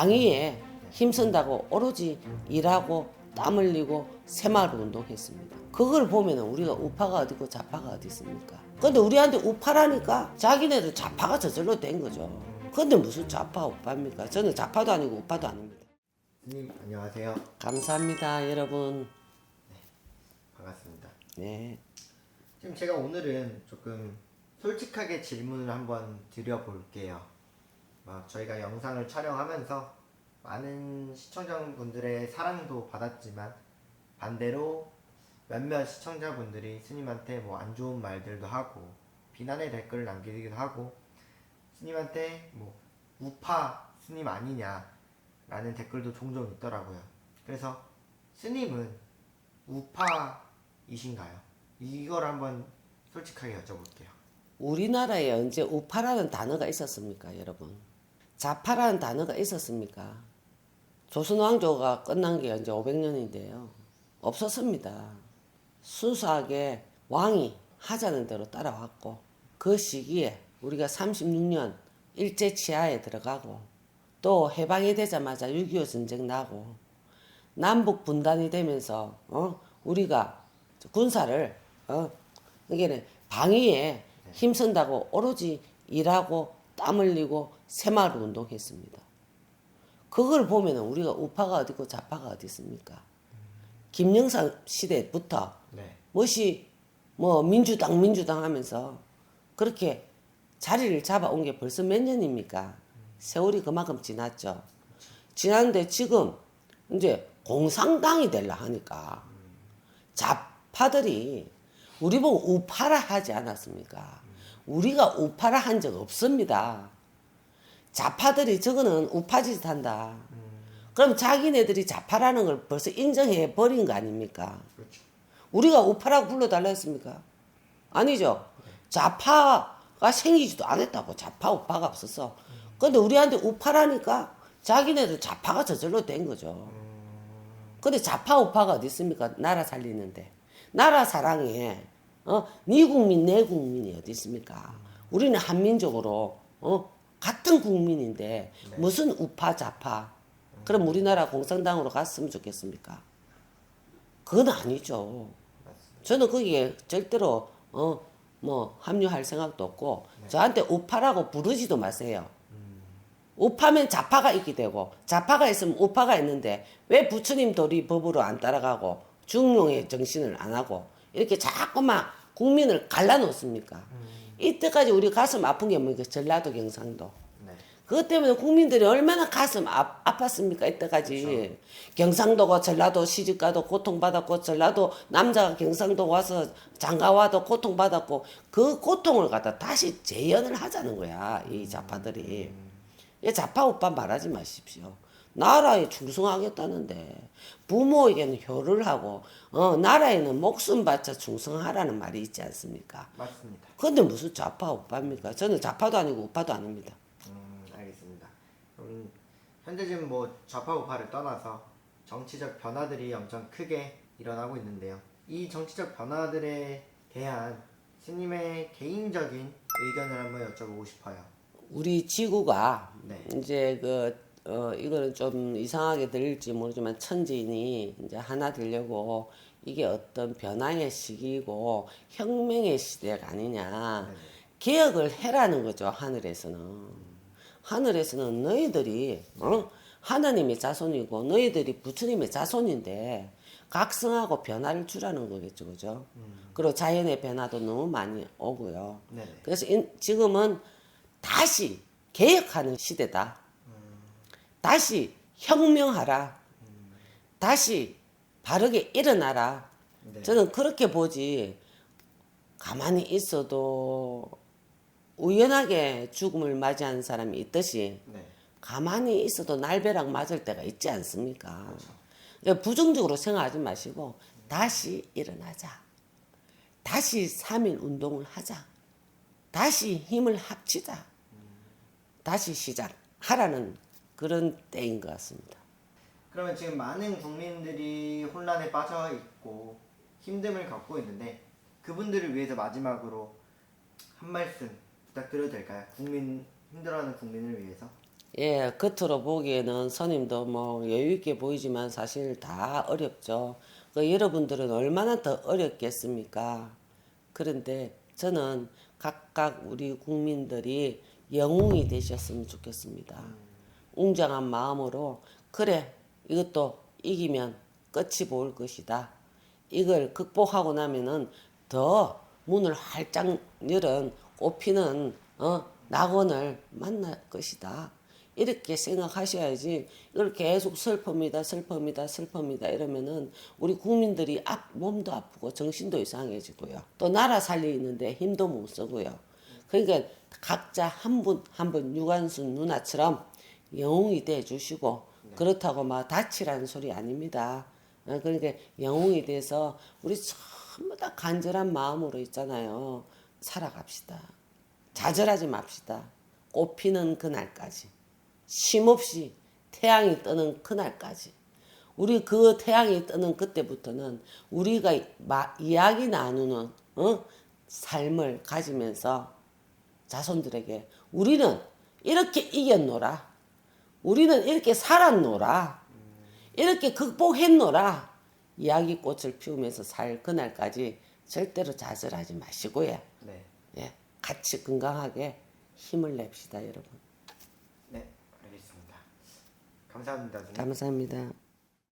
방위에 힘쓴다고 오로지 일하고 땀 흘리고 새마을 운동했습니다. 그걸 보면 우리가 우파가 어디고 좌파가 어디 있습니까? 근데 우리한테 우파라니까 자기네들 좌파가 저절로 된 거죠. 근데 무슨 좌파 우파입니까? 저는 좌파도 아니고 우파도 아닙니다. 스님 안녕하세요. 감사합니다, 여러분. 반갑습니다. 네. 지금 제가 오늘은 조금 솔직하게 질문을 한번 드려볼게요. 막 저희가 영상을 촬영하면서 많은 시청자분들의 사랑도 받았지만 반대로 몇몇 시청자분들이 스님한테 뭐 안 좋은 말들도 하고 비난의 댓글을 남기기도 하고 스님한테 뭐 우파 스님 아니냐 라는 댓글도 종종 있더라고요. 그래서 스님은 우파이신가요? 이걸 한번 솔직하게 여쭤볼게요. 우리나라에 언제 우파라는 단어가 있었습니까, 여러분? 좌파라는 단어가 있었습니까? 조선왕조가 끝난 게 이제 500년인데요. 없었습니다. 순수하게 왕이 하자는 대로 따라왔고, 그 시기에 우리가 36년 일제 치하에 들어가고, 또 해방이 되자마자 6.25 전쟁 나고, 남북 분단이 되면서, 어, 우리가 군사를, 어, 이게 방위에 힘쓴다고 오로지 일하고 땀 흘리고 새마을 운동했습니다. 그걸 보면 우리가 우파가 어디고 좌파가 어디 있습니까? 김영삼 시대부터 네. 무엇이 뭐 민주당 민주당 하면서 그렇게 자리를 잡아온 게 벌써 몇 년입니까? 세월이 그만큼 지났죠. 지났는데 지금 이제 공산당이 되려 하니까 좌파들이 우리 보고 우파라 하지 않았습니까? 우리가 우파라 한 적 없습니다. 좌파들이 저거는 우파 짓 한다. 그럼 자기네들이 좌파라는 걸 벌써 인정해 버린 거 아닙니까? 그렇죠. 우리가 우파라고 불러달라 했습니까? 아니죠. 좌파가 생기지도 않았다고. 좌파, 우파가 없었어. 근데 우리한테 우파라니까 자기네들 좌파가 저절로 된 거죠. 근데 좌파, 우파가 어디 있습니까? 나라 살리는데. 나라 사랑에, 어, 네 국민, 내 국민이 어디 있습니까? 우리는 한민족으로, 어, 같은 국민인데, 무슨 우파, 좌파. 그럼 우리나라 공산당으로 갔으면 좋겠습니까? 그건 아니죠. 저는 거기에 절대로 어 뭐 합류할 생각도 없고 저한테 우파라고 부르지도 마세요. 우파면 좌파가 있게 되고 좌파가 있으면 우파가 있는데 왜 부처님 도리 법으로 안 따라가고 중용의 정신을 안 하고 이렇게 자꾸만 국민을 갈라놓습니까? 이때까지 우리 가슴 아픈 게 뭐니까 전라도 경상도. 네. 그것 때문에 국민들이 얼마나 가슴 아, 아팠습니까 이때까지 경상도가 전라도 시집가도 고통받았고 전라도 남자가 경상도 와서 장가와도 고통받았고 그 고통을 갖다 다시 재현을 하자는 거야 이 좌파들이 이 좌파 오빠 말하지 마십시오 나라에 충성하겠다는데 부모에게는 효를 하고 어 나라에는 목숨 바쳐 충성하라는 말이 있지 않습니까 맞습니다. 근데 무슨 좌파 오빠입니까 저는 좌파도 아니고 우파도 아닙니다 음, 알겠습니다. 그럼 현재 지금 뭐 좌파 우파를 떠나서 정치적 변화들이 엄청 크게 일어나고 있는데요. 이 정치적 변화들에 대한 스님의 개인적인 의견을 한번 여쭤보고 싶어요. 우리 지구가 네. 이제 그 어, 이거는 좀 이상하게 들릴지 모르지만 천지인이 이제 하나 되려고 이게 어떤 변화의 시기고 혁명의 시대가 아니냐 네. 개혁을 해라는 거죠 하늘에서는 하늘에서는 너희들이 어? 하나님의 자손이고 너희들이 부처님의 자손인데 각성하고 변화를 주라는 거겠죠 그죠 그리고 자연의 변화도 너무 많이 오고요 네네. 그래서 인- 지금은 다시 개혁하는 시대다. 다시 혁명하라. 다시 바르게 일어나라. 네. 저는 그렇게 보지. 가만히 있어도 우연하게 죽음을 맞이하는 사람이 있듯이 네. 가만히 있어도 날벼락 맞을 때가 있지 않습니까? 그러니까 부정적으로 생각하지 마시고 다시 일어나자. 다시 3일 운동을 하자. 다시 힘을 합치자. 다시 시작하라는 그런 때인 것 같습니다. 그러면 지금 많은 국민들이 혼란에 빠져 있고 힘듦을 겪고 있는데 그분들을 위해서 마지막으로 한 말씀 부탁드려도 될까요? 국민 힘들어하는 국민을 위해서. 예, 겉으로 보기에는 선임도 뭐 여유 있게 보이지만 사실 다 어렵죠. 그 여러분들은 얼마나 더 어렵겠습니까? 그런데 저는 각각 우리 국민들이 영웅이 되셨으면 좋겠습니다. 웅장한 마음으로 그래 이것도 이기면 끝이 보일 것이다. 이걸 극복하고 나면은 더 문을 활짝 열은 꽃피는 어, 낙원을 만날 것이다. 이렇게 생각하셔야지 이걸 계속 슬픕니다 슬픕니다 슬픕니다 이러면은 우리 국민들이 아, 몸도 아프고 정신도 이상해지고요 또 나라 살리는데 힘도 못 쓰고요 그러니까 각자 한 분 한분 유관순 누나처럼 영웅이 돼 주시고 그렇다고 막 다치라는 소리 아닙니다. 어, 그러니까 영웅이 돼서 우리 전부 다 간절한 마음으로 있잖아요. 살아갑시다. 좌절하지 맙시다. 꽃 피는 그날까지. 쉼없이 태양이 뜨는 그날까지. 우리 그 태양이 뜨는 그때부터는 우리가 마, 이야기 나누는 어? 삶을 가지면서 자손들에게 우리는 이렇게 이겼노라 우리는 이렇게 살았노라 이렇게 극복했노라 이야기꽃을 피우면서 살 그날까지 절대로 좌절하지 마시고요 네. 예, 같이 건강하게 힘을 냅시다 여러분 네, 알겠습니다. 감사합니다. 선생님. 감사합니다.